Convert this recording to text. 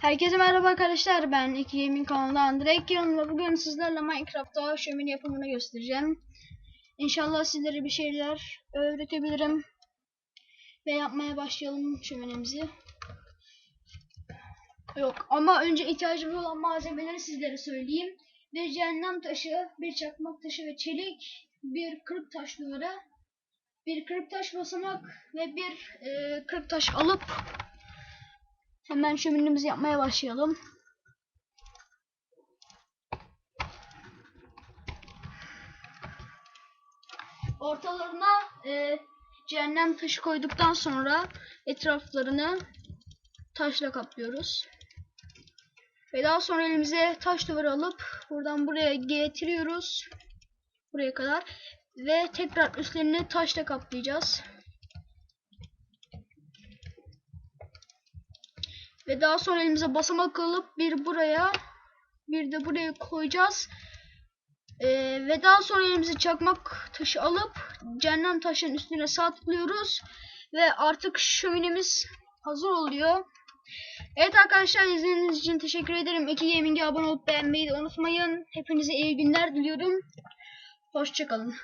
Herkese merhaba arkadaşlar ben İki Gaming kanalından direkt yanımda bugün sizlerle Minecraft'ta şömine yapımını göstereceğim. İnşallah sizlere bir şeyler öğretebilirim. Ve yapmaya başlayalım şöminemizi. Yok ama önce ihtiyacımız olan malzemeleri sizlere söyleyeyim. Bir cehennem taşı, bir çakmak taşı ve çelik, bir kırık taş duvara, bir kırık taş basamak ve bir e, kırık taş alıp Hemen şöminemizi yapmaya başlayalım. Ortalarına e, cehennem taşı koyduktan sonra etraflarını taşla kaplıyoruz. Ve daha sonra elimize taş duvarı alıp buradan buraya getiriyoruz. Buraya kadar. Ve tekrar üstlerini taşla kaplayacağız. Ve daha sonra elimize basamak alıp bir buraya bir de buraya koyacağız. Ee, ve daha sonra elimize çakmak taşı alıp cehennem taşının üstüne sağ tıklıyoruz. Ve artık şöminemiz hazır oluyor. Evet arkadaşlar izlediğiniz için teşekkür ederim. Eki Gaming'e abone olup beğenmeyi de unutmayın. Hepinize iyi günler diliyorum. Hoşçakalın.